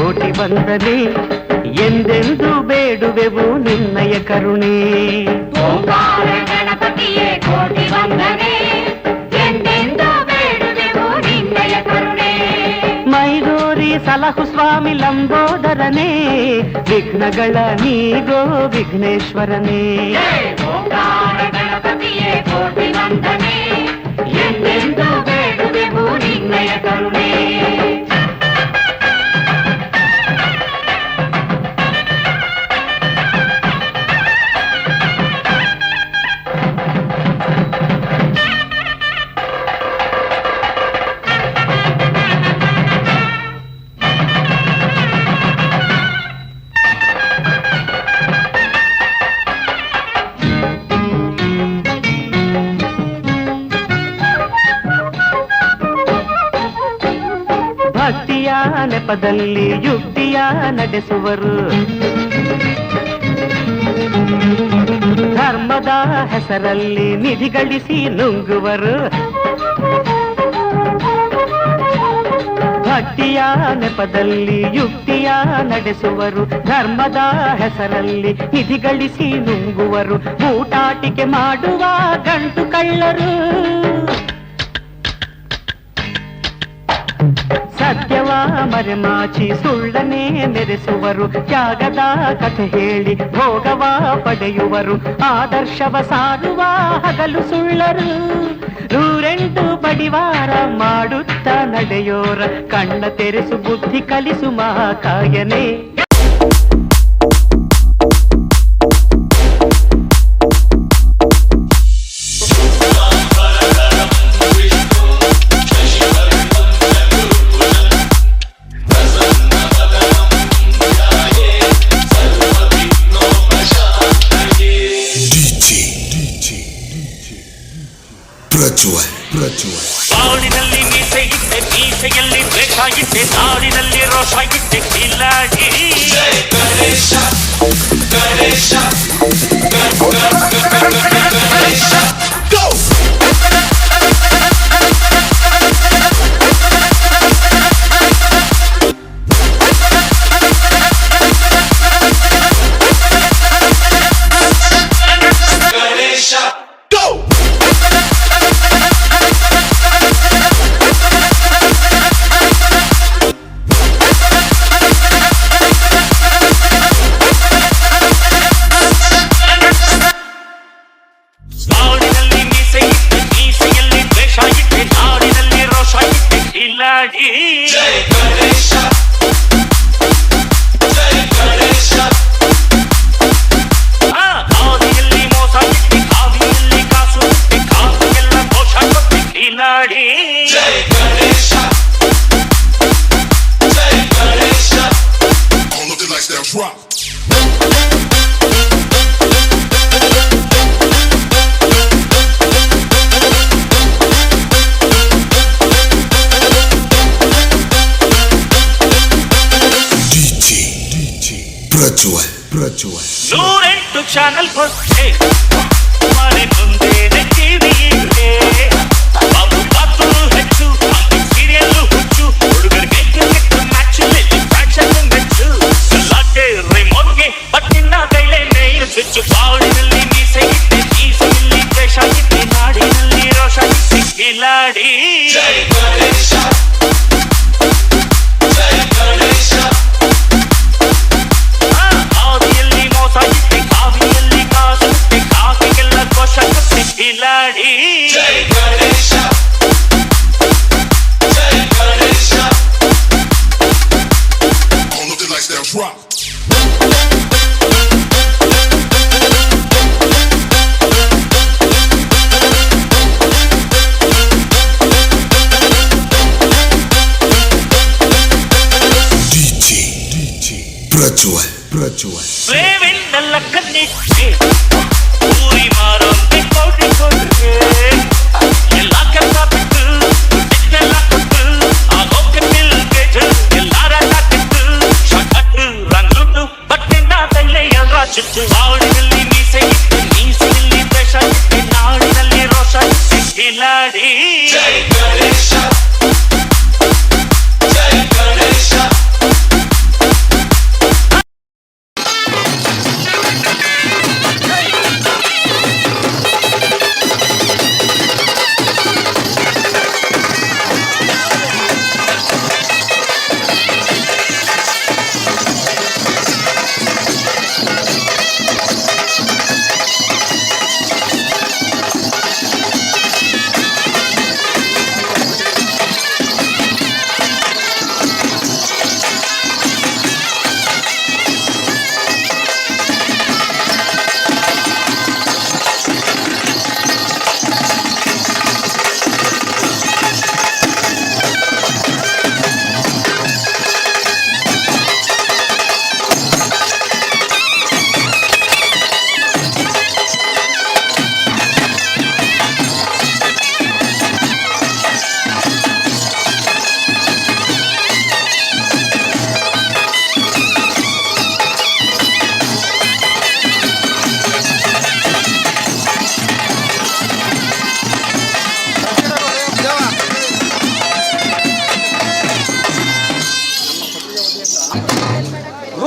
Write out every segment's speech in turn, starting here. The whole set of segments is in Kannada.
ಓಂಕಾರ ಗಣಪತಿಯೇ ಕೋಟಿ ವಂದನೆ ಎಂದೆಂದು ಬೇಡುವೆವು ನಿನ್ನಯ ಕರುಣೆ ಓಂಕಾರ ಗಣಪತಿಯೇ ಕೋಟಿ ವಂದನೆ ಎಂದೆಂದು ಬೇಡುವೆವು ನಿನ್ನಯ ಕರುಣೆ ಮೈದೂರಿ ಸಲಹು ಸ್ವಾಮಿ ಲಂಬೋದರನೇ ವಿಘ್ನಗಳ ನೀಗೋ ವಿಘ್ನೇಶ್ವರನೇ ಜೈ ನೆಪದಲ್ಲಿ ಯುಕ್ತಿಯ ನಡೆಸುವರು. ಧರ್ಮದ ಹೆಸರಲ್ಲಿ ನಿಧಿಗಳಿಸಿ ನುಂಗುವರು. ಭಕ್ತಿಯ ನೆಪದಲ್ಲಿ ಯುಕ್ತಿಯ ನಡೆಸುವರು. ಧರ್ಮದ ಹೆಸರಲ್ಲಿ ನಿಧಿಗಳಿಸಿ ನುಂಗುವರು. ಊಟಾಟಿಕೆ ಮಾಡುವ ಗಂಟು ಕಳ್ಳರು. ಮರೆಮಾಚಿ ಸುಳ್ಳನೇ ಮೆರೆಸುವರು ತ್ಯಾಗದ ಕಥೆ ಹೇಳಿ ಭೋಗವ ಪಡೆಯುವರು. ಆದರ್ಶವ ಸಾರುವ ಹಗಲು ಸುಳ್ಳರು. ನೂರೆಂಟು ಬಡಿವಾರ ಮಾಡುತ್ತ ನಡೆಯೋರ. ಕಣ್ಣ ತೆರೆಸು ಬುದ್ಧಿ ಕಲಿಸು ಮಹಾಕಾಯನೇ. ಪ್ರಜ್ವಲ್ ಪ್ರಜ್ವಲ್ ಬಾಳಿನಲ್ಲಿ ಮೀಸೆ ಇದ್ದೆ ಮೀಸೆಯಲ್ಲಿ ಬೇಕಾಗಿದ್ದೆ ನಾಡಿನಲ್ಲಿ ರೋಷ ಇದ್ದೆ ಕಿಲಾಡಿ. राजी ಪ್ರಜ್ವಲ್ ಪ್ರಜ್ವಲ್ ನೂರೆಂಟು channel Prochuas. Beben a la caniche. Uri maram de kori kori. Yella kata bitu, yella kutu. Agok nil geju, yella rata kitu. Shakatu rangutu, batte na tele yandra chittu. Audi villi ni se ittu, ni se villi pesha ittu. Naudi nalli rosha ittu. Iladi. Jai Jai.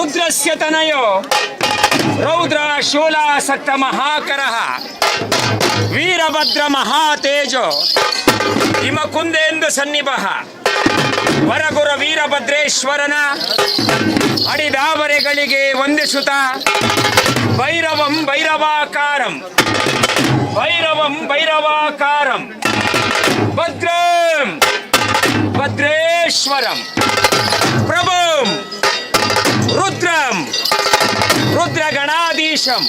ರುದ್ರಸ್ಯ ತನಯೋ ರೌದ್ರ ಶೂಲಾಸಕ್ತ ಮಹಾಕರ Veerabhadra ಮಹಾತೇಜೋ ಹಿಮಕುಂದೇಂದು ಸನ್ನಿಭಃ ವರಗುರ ವೀರಭದ್ರೇಶ್ವರನ ಅಡಿದಾವರೆಗಳಿಗೆ ವಂದಿಸುತ್ತ ಭೈರವಂ ಭೈರವಾಕಾರಂ ಭೈರವಂ ಭೈರವಾಕಾರಂ ಭದ್ರಂ ಭದ್ರೇಶ್ವರಂ ಪ್ರಭು ರುದ್ರಂ. ರುದ್ರಗಣಾಧೀಶಂ.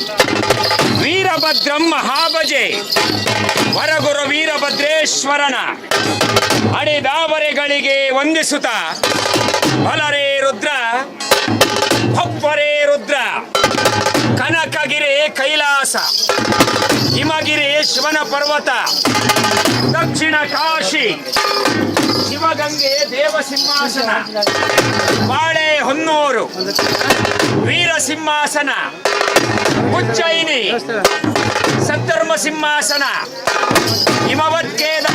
ವೀರಭದ್ರಂ ಮಹಾಭಜೆ. ವರಗುರು ವೀರಭದ್ರೇಶ್ವರನ. ಅಡಿದಾವರೆಗಳಿಗೆ ವಂದಿಸುತ್ತ. ಬಲರೇ ರುದ್ರ. ಭಬ್ಬರೇ ರುದ್ರ. ಕನಕಗಿರಿ ಕೈಲಾಸ, ಹಿಮಗಿರಿ ಶಿವನ ಪರ್ವತ, ದಕ್ಷಿಣ ಕಾಶಿ, ಶಿವಗಂಗೆ ದೇವಸಿಂಹಾಸನ, ಬಾಳೆ ಹೊನ್ನೂರು ವೀರಸಿಂಹಾಸನ ಉಜ್ಜಯಿನಿ, ಸದ್ಧರ್ಮ ಸಿಂಹಾಸನ ಹಿಮವತ್ಕೇದ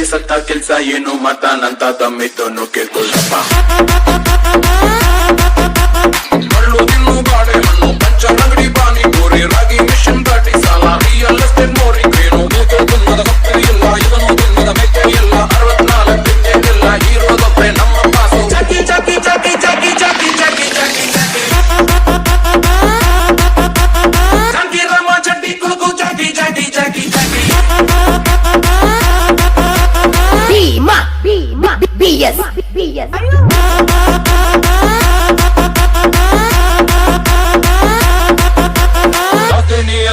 Esa takel sa yenu matanan tata mito no kelko lapa BS. BS.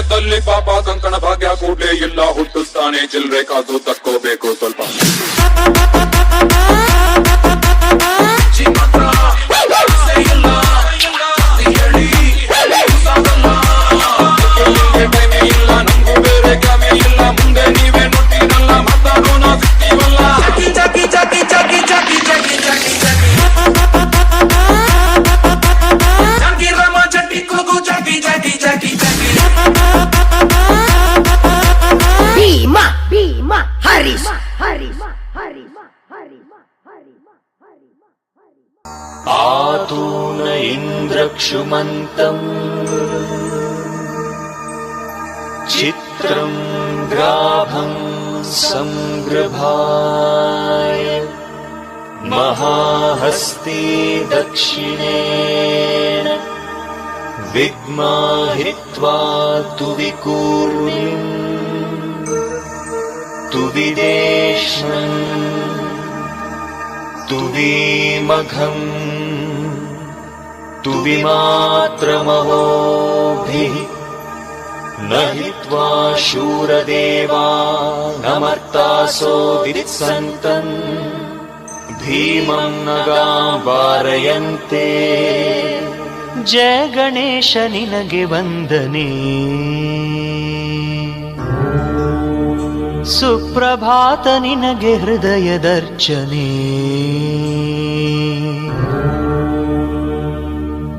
ತಲ್ಲಿ ಪಾಪ ಕಂಕಣ ಭಾಗ್ಯ ಕೂಡಲೇ ಇಲ್ಲ ಹುಟ್ಟಿಸ್ತಾನೆ ಚಿಲ್ರೆ ಕಾದು ತಕ್ಕೋಬೇಕು ಸ್ವಲ್ಪ आतु न इन्द्रक्षुमन्तम्। चित्रम् ग्राभम् सङ्गृभाय महाहस्ते दक्षिणे। विद्माहित्वा तु विकून् तु विदेश्य तु भीमघम् न हि त्वा शूरदेवा नमर्तासो दित्सन्तम् भीमम् न वारयन्ते। जय गणेश निनगे वन्दने। ಸುಪ್ರಭಾತ ನಿನಗೆ ಹೃದಯದರ್ಚನೆ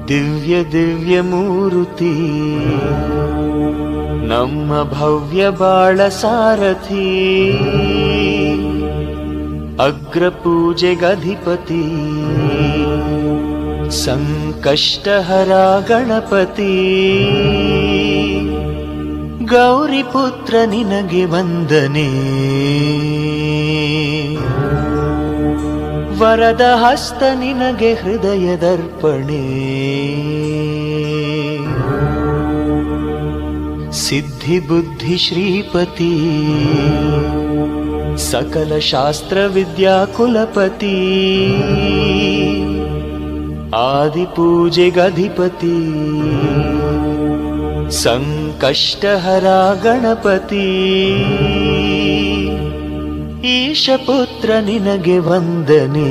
ದಿವ್ಯ ದಿವ್ಯ ಮೂರುತಿ ನಮ್ಮ ಭವ್ಯ ಬಾಳ ಸಾರಥಿ. ಅಗ್ರಪೂಜೆಗಧಿಪತಿ ಸಂಕಷ್ಟಹರ ಗಣಪತಿ. ಗೌರಿಪುತ್ರ ನಿನಗೆ ವಂದನೆ. ವರದ ಹಸ್ತ ನಿನಗೆ ಹೃದಯದರ್ಪಣೆ ಸಿದ್ಧಿ ಬುದ್ಧಿ ಶ್ರೀಪತಿ. ಸಕಲ ಶಾಸ್ತ್ರ ವಿದ್ಯಾ ಕುಲಪತಿ. ಆದಿಪೂಜೆಗಧಿಪತಿ ಸಂಕಷ್ಟಹರ ಗಣಪತಿ ಈಶಪುತ್ರ ನಿನಗೆ ವಂದನೆ.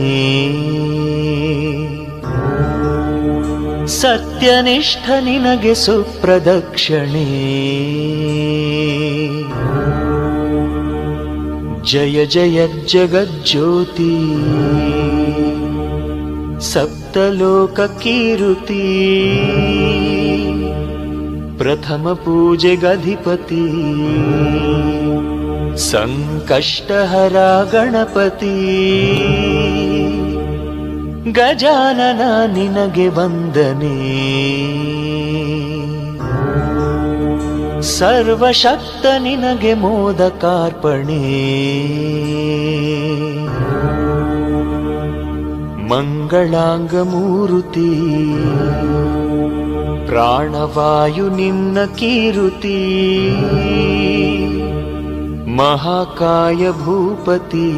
ಸತ್ಯನಿಷ್ಠ ನಿನಗೆ ಸುಪ್ರದಕ್ಷಿಣೆ. ಜಯ ಜಯ ಜಗಜ್ಯೋತಿ ಸಪ್ತಲೋಕ ಕೀರುತಿ. ಪ್ರಥಮ ಪೂಜೆಗಧಿಪತಿ. ಸಂಕಷ್ಟಹರ ಗಣಪತಿ ಗಜಾನನ ನಿನಗೆ ವಂದನೆ. ಸರ್ವಶಕ್ತ ನಿನಗೆ ಮೋದಕಾರ್ಪಣೆ. ಮಂಗಳಾಂಗ ಮೂರುತಿ. ಪ್ರಾಣವಾಯು ನಿನ್ನ ಕೀರುತಿ. ಮಹಾಕಾಯ ಭೂಪತಿ.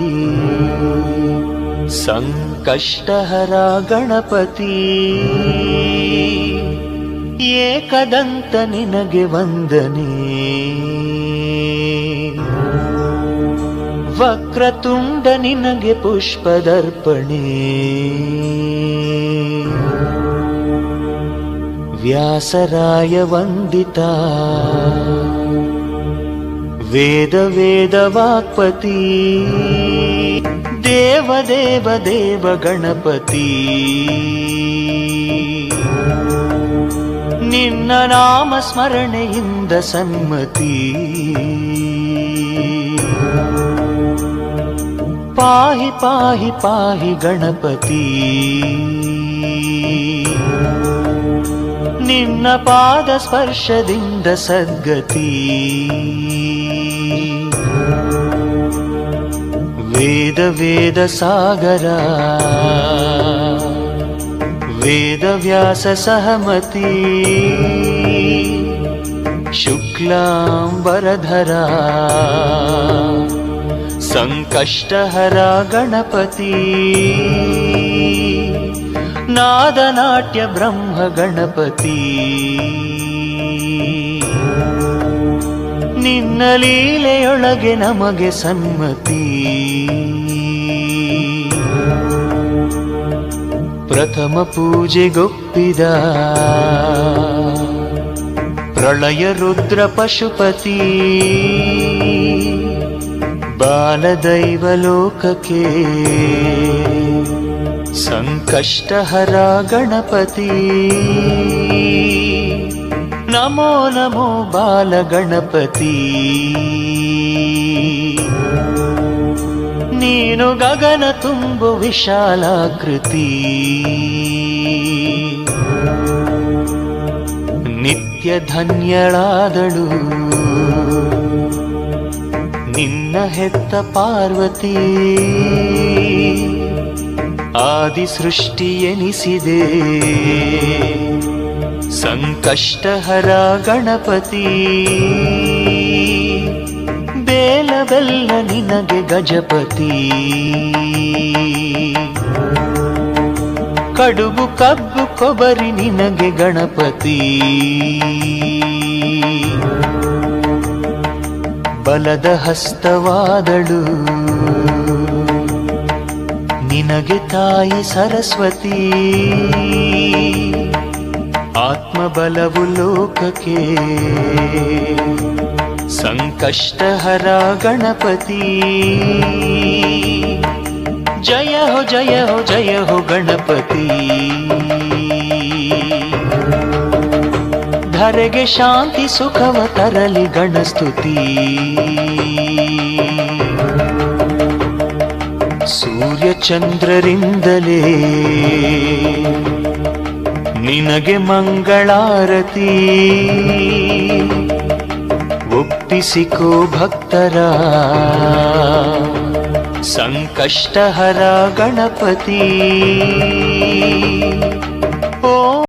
ಸಂಕಷ್ಟಹರ ಗಣಪತಿ. ಏಕದಂತ ನಿನಗೆ ವಂದನೆ. ವಕ್ರತುಂಡ ನಿನಗೆ ಪುಷ್ಪದರ್ಪಣೆ. ವೇದ ವಾಕ್ಪತಿ. ದೇವ ದೇವ ದೇವ ಗಣಪತಿ. ನಿನ್ನ ನಾಮ ಸ್ಮರಣೆಯಿಂದ ಸನ್ಮತಿ. ಪಾಹಿ ಪಾಹಿ ಪಾಹಿ ಗಣಪತಿ. ನಿನ್ನ ಪಾದ ಸ್ಪರ್ಶದಿಂದ ಸದ್ಗತಿ ವೇದ ವೇದ ಸಾಗರ ವೇದ ವ್ಯಾಸ ಸಹಮತಿ ಶುಕ್ಲಾಂಬರಧರ ಸಂಕಷ್ಟಹರ ನಾದನಾಟ್ಯ ಬ್ರಹ್ಮ ಗಣಪತಿ. ನಿನ್ನ ಲೀಲೆಯೊಳಗೆ ನಮಗೆ ಸನ್ಮತಿ. ಪ್ರಥಮ ಪೂಜೆಗೊಪ್ಪಿದ ಪ್ರಳಯ ರುದ್ರ ಪಶುಪತಿ. ಬಾಲದೈವ ಲೋಕಕ್ಕೆ ಸಂಕಷ್ಟಹರ ಗಣಪತಿ ನಮೋ ನಮೋ ಬಾಲ ಗಣಪತಿ ನೀನು ಗಗನ ತುಂಬು ವಿಶಾಲಾಕೃತಿ. ನಿತ್ಯ ಧನ್ಯಳಾದಳು. ನಿನ್ನ ಹೆತ್ತ ಪಾರ್ವತಿ. ಆದಿ ಸೃಷ್ಟಿಯೆನಿಸಿದೆ ಸಂಕಷ್ಟಹರ ಗಣಪತಿ ಬೇಲಬೆಲ್ಲ ನಿನಗೆ ಗಜಪತಿ. ಕಡುಬು ಕಬ್ಬು ಕೊಬರಿ ನಿನಗೆ ಗಣಪತಿ. ಬಲದ ಹಸ್ತವಾದಳು. ನಿನಗೆ ತಾಯಿ ಸರಸ್ವತಿ. ಆತ್ಮಬಲವು ಲೋಕಕ್ಕೆ. ಸಂಕಷ್ಟಹರ ಗಣಪತಿ. ಜಯ ಹೋ ಜಯ ಹೋ ಜಯ ಹೋ ಗಣಪತಿ. ಧರೆಗೆ ಶಾಂತಿ ಸುಖವ ತರಲಿ ಗಣಸ್ತುತಿ. ಚಂದ್ರರಿಂದಲೇ ನಿನಗೆ ಮಂಗಳಾರತಿ. ಒಪ್ಪಿಸಿಕೋ ಭಕ್ತರ. ಸಂಕಷ್ಟಹರ ಗಣಪತಿ.